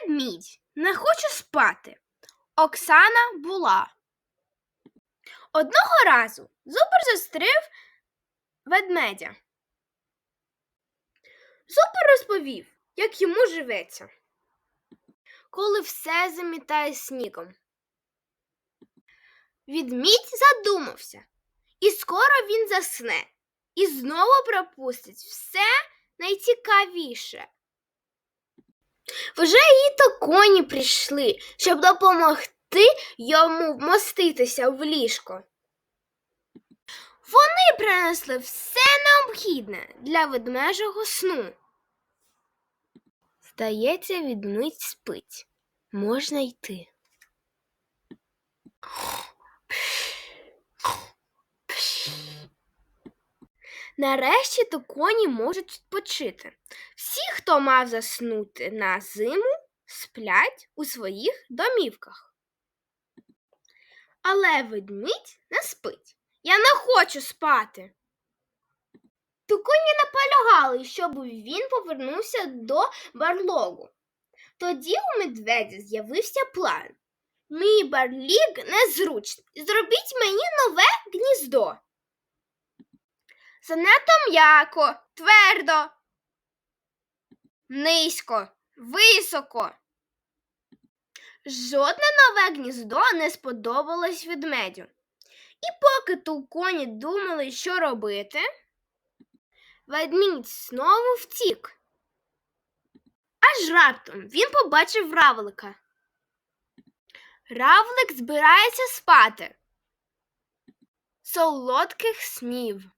Ведмідь, не хочу спати. Оксана була. Одного разу Зубр зустрів ведмедя. Зубр розповів, як йому живеться, коли все замітає снігом. Відмідь задумався, і скоро він засне і знову пропустить все найцікавіше. Вже і то коні прийшли, щоб допомогти йому вмоститися в ліжко. Вони принесли все необхідне для ведмежого сну. Здається, відмить спить. Можна йти. Нарешті то коні можуть відпочити. Всі, хто мав заснути на зиму, сплять у своїх домівках. Але ведмідь не спить. Я не хочу спати. То коні наполягали, щоб він повернувся до барлогу. Тоді у медведя з'явився план. Мій барліг незручний. Зробіть мені нове гніздо. Занадто м'яко, твердо, низько, високо. Жодне нове гніздо не сподобалось ведмедю. І поки тулконі думали, що робити, ведмідь знову втік. Аж раптом він побачив равлика. Равлик збирається спати. Солодких снів.